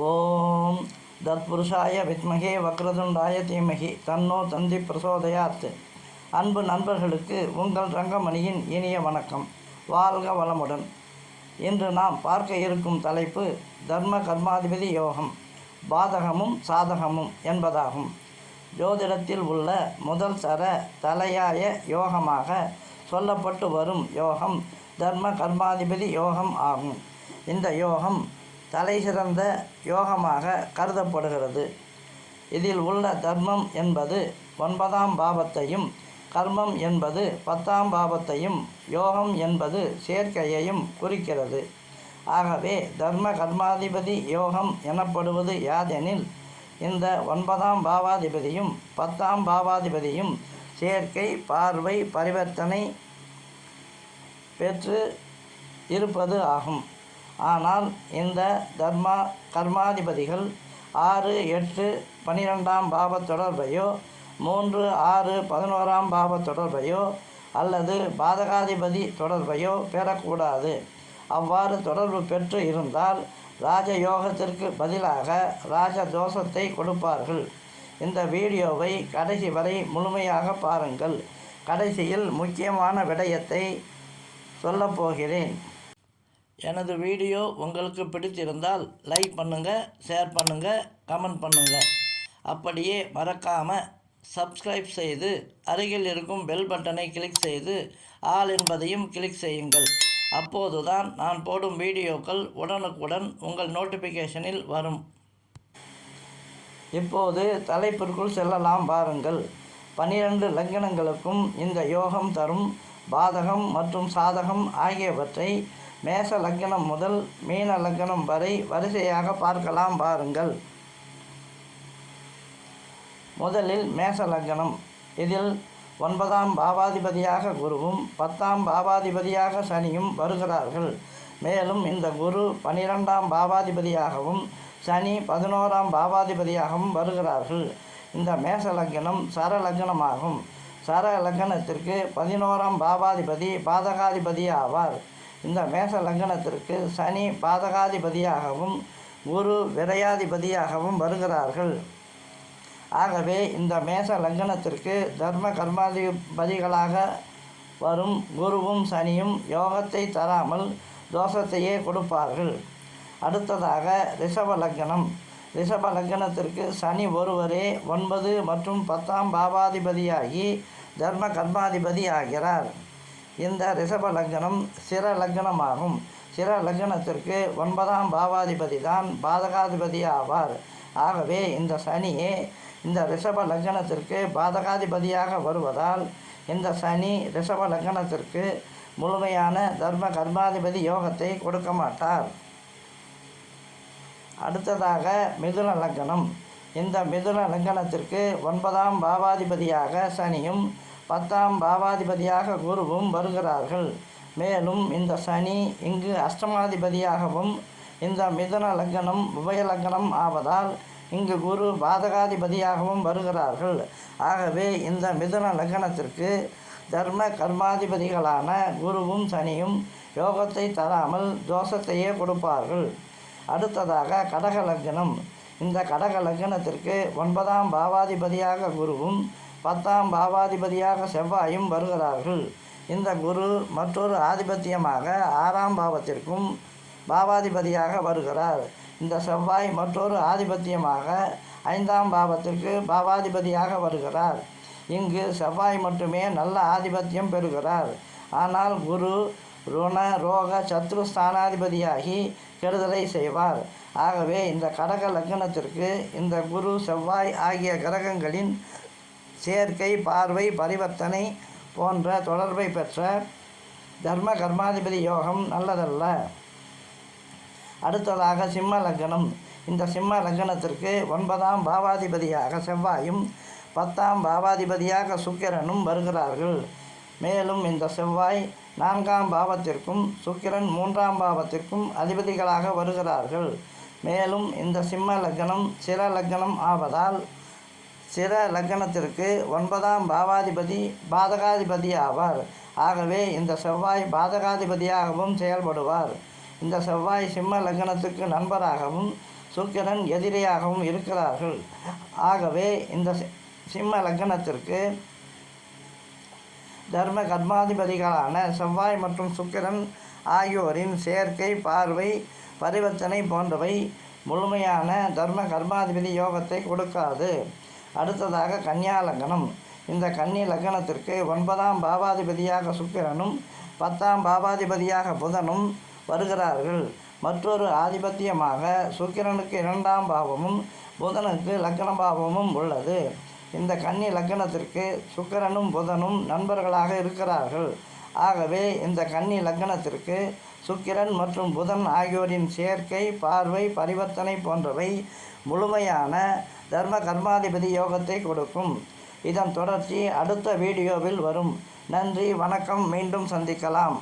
ஓம் தத்புருஷாய வித்மகே வக்ரதுண்டாய தீமகி தன்னோ தந்தி பிரசோதயாத். அன்பு நண்பர்களுக்கு உங்கள் ரங்கமணியின் இனிய வணக்கம். வாழ்க வளமுடன். இன்று நாம் பார்க்க இருக்கும் தலைப்பு தர்ம கர்மாதிபதி யோகம். பாதகமும் சாதகமும் என்பதாகும். ஜோதிடத்தில் உள்ள முதல் தர தலையாய யோகமாக சொல்லப்பட்டு வரும் யோகம் தர்ம கர்மாதிபதி யோகம் ஆகும். இந்த யோகம் தலை சிறந்த யோகமாக கருதப்படுகிறது. இதில் உள்ள தர்மம் என்பது ஒன்பதாம் பாவத்தையும் கர்மம் என்பது பத்தாம் பாவத்தையும் யோகம் என்பது சேர்க்கையையும் குறிக்கிறது. ஆகவே தர்ம கர்மாதிபதி யோகம் எனப்படுவது யாதெனில் இந்த ஒன்பதாம் பாவாதிபதியும் பத்தாம் பாவாதிபதியும் சேர்க்கை பார்வை பரிவர்த்தனை பெற்று இருப்பது ஆகும். ஆனால் இந்த தர்மா கர்மாதிபதிகள் ஆறு எட்டு பனிரெண்டாம் பாவ தொடர்பையோ மூன்று ஆறு பதினோராம் பாவ தொடர்பையோ அல்லது பாதகாதிபதி தொடர்பையோ பெறக்கூடாது. அவ்வாறு தொடர்பு பெற்று இருந்தால் ராஜயோகத்திற்கு பதிலாக ராஜ தோஷத்தை கொடுப்பார்கள். இந்த வீடியோவை கடைசி வரை முழுமையாக பாருங்கள். கடைசியில் முக்கியமான விடயத்தை சொல்லப் போகிறேன். எனது வீடியோ உங்களுக்கு பிடித்திருந்தால் லைக் பண்ணுங்கள் ஷேர் பண்ணுங்கள் கமெண்ட் பண்ணுங்கள் அப்படியே மறக்காமல் சப்ஸ்கிரைப் செய்து அருகில் இருக்கும் பெல் பட்டனை கிளிக் செய்து ஆல் என்பதையும் கிளிக் செய்யுங்கள். அப்போதுதான் நான் போடும் வீடியோக்கள் உடனுக்குடன் உங்கள் நோட்டிஃபிகேஷனில் வரும். இப்போது தலைப்பிற்குள் செல்லலாம் பாருங்கள். பனிரெண்டு லக்னங்களுக்கும் இந்த யோகம் தரும் பாதகம் மற்றும் சாதகம் ஆகியவற்றை மேச லக்னம் முதல் மீன லக்னம் வரை வரிசையாக பார்க்கலாம் பாருங்கள். முதலில் மேச லக்னம் இதில் ஒன்பதாம் பாவாதிபதியாக குருவும் பத்தாம் பாவாதிபதியாக சனியும் வருகிறார்கள். மேலும் இந்த குரு பனிரெண்டாம் பாவாதிபதியாகவும் சனி பதினோராம் பாவாதிபதியாகவும் வருகிறார்கள். இந்த மேச லக்னம் சர லக்னமாகும் சர லக்னத்திற்கு பதினோராம் பாவாதிபதி பாதகாதிபதி ஆவார். இந்த மேஷ லங்கனத்திற்கு சனி பாதகாதிபதியாகவும் குரு விரையாதிபதியாகவும் வருகிறார்கள். ஆகவே இந்த மேஷ லங்கனத்திற்கு தர்ம கர்மாதிபதிகளாக வரும் குருவும் சனியும் யோகத்தை தராமல் தோஷத்தையே கொடுப்பார்கள். அடுத்ததாக ரிஷப லக்னம் ரிஷப லக்னத்திற்கு சனி ஒருவரே ஒன்பது மற்றும் பத்தாம் பாவாதிபதியாகி தர்ம கர்மாதிபதி ஆகிறார் இந்த ரிஷப லக்னம் சிர லக்னமாகும். சிற லக்னத்திற்கு ஒன்பதாம் பாவாதிபதி தான் பாதகாதிபதி ஆவார். ஆகவே இந்த சனியே இந்த ரிஷப லக்னத்திற்கு பாதகாதிபதியாக வருவதால் இந்த சனி ரிஷப லக்னத்திற்கு முழுமையான தர்ம கர்மாதிபதி யோகத்தை கொடுக்க மாட்டார். அடுத்ததாக மிதுன லக்னம். இந்த மிதுன லக்னத்திற்கு ஒன்பதாம் பாவாதிபதியாக சனியும் பத்தாம் பாவாதிபதியாக குருவும் வருகிறார்கள். மேலும் இந்த சனி இங்கு அஷ்டமாதிபதியாகவும் இந்த மிதன லக்னம் உபய லக்னம் ஆவதால் இங்கு குரு பாதகாதிபதியாகவும் வருகிறார்கள். ஆகவே இந்த மிதன லக்னத்திற்கு தர்ம கர்மாதிபதிகளான குருவும் சனியும் யோகத்தை தராமல் தோஷத்தையே கொடுப்பார்கள். அடுத்ததாக கடக லக்னம். இந்த கடக லக்னத்திற்கு ஒன்பதாம் பாவாதிபதியாக குருவும் பத்தாம் பாவாதிபதியாக செவ்வாயும் வருகிறார்கள். இந்த குரு மற்றொரு ஆதிபத்தியமாக ஆறாம் பாவத்திற்கும் பாவாதிபதியாக வருகிறார். இந்த செவ்வாய் மற்றொரு ஆதிபத்தியமாக ஐந்தாம் பாவத்திற்கு பாவாதிபதியாக வருகிறார். இங்கு செவ்வாய் மட்டுமே நல்ல ஆதிபத்தியம் பெறுகிறார். ஆனால் குரு ருண ரோக சத்ரு ஸ்தானாதிபதியாகி கெடுதலை செய்வார். ஆகவே இந்த கடக லக்னத்திற்கு இந்த குரு செவ்வாய் ஆகிய கிரகங்களின் சேர்க்கை பார்வை பரிவர்த்தனை போன்ற தொடர்பை பெற்ற தர்ம கர்மாதிபதி யோகம் நல்லதல்ல. அடுத்ததாக சிம்ம லக்னம். இந்த சிம்ம லக்னத்திற்கு ஒன்பதாம் பாவாதிபதியாக செவ்வாயும் பத்தாம் பாவாதிபதியாக சுக்கிரனும் வருகிறார்கள். மேலும் இந்த செவ்வாய் நான்காம் பாவத்திற்கும் சுக்கிரன் மூன்றாம் பாவத்திற்கும் அதிபதிகளாக வருகிறார்கள். மேலும் இந்த சிம்ம லக்னம் சிர லக்னம் ஆவதால் சிர லக்னத்திற்கு ஒன்பதாம் பாவாதிபதி பாதகாதிபதி ஆவார். ஆகவே இந்த செவ்வாய் பாதகாதிபதியாகவும் செயல்படுவார். இந்த செவ்வாய் சிம்ம லக்னத்துக்கு நண்பராகவும் சுக்கிரன் எதிரியாகவும் இருக்கிறார்கள். ஆகவே இந்த சி- சிம்ம லக்னத்திற்கு தர்ம கர்மாதிபதிகளான செவ்வாய் மற்றும் சுக்கிரன் ஆகியோரின் சேர்க்கை பார்வை பரிவர்த்தனை போன்றவை முழுமையான தர்ம கர்மாதிபதி யோகத்தை கொடுக்காது. அடுத்ததாக கன்னியா லக்னம் இந்த கன்னி லக்னத்திற்கு ஒன்பதாம் பாவாதிபதியாக சுக்கிரனும் பத்தாம் பாவாதிபதியாக புதனும் வருகிறார்கள். மற்றொரு ஆதிபத்தியமாக சுக்கிரனுக்கு இரண்டாம் பாவமும் புதனுக்கு லக்ன பாவமும் உள்ளது. இந்த கன்னி லக்னத்திற்கு சுக்கிரனும் புதனும் நண்பர்களாக இருக்கிறார்கள். ஆகவே இந்த கன்னி லக்னத்திற்கு சுக்கிரன் மற்றும் புதன் ஆகியோரின் சேர்க்கை பார்வை பரிவர்த்தனை போன்றவை முழுமையான தர்ம கர்மாதிபதி யோகத்தை கொடுக்கும். இதன் தொடர்ச்சி அடுத்த வீடியோவில் வரும். நன்றி வணக்கம். மீண்டும் சந்திக்கலாம்.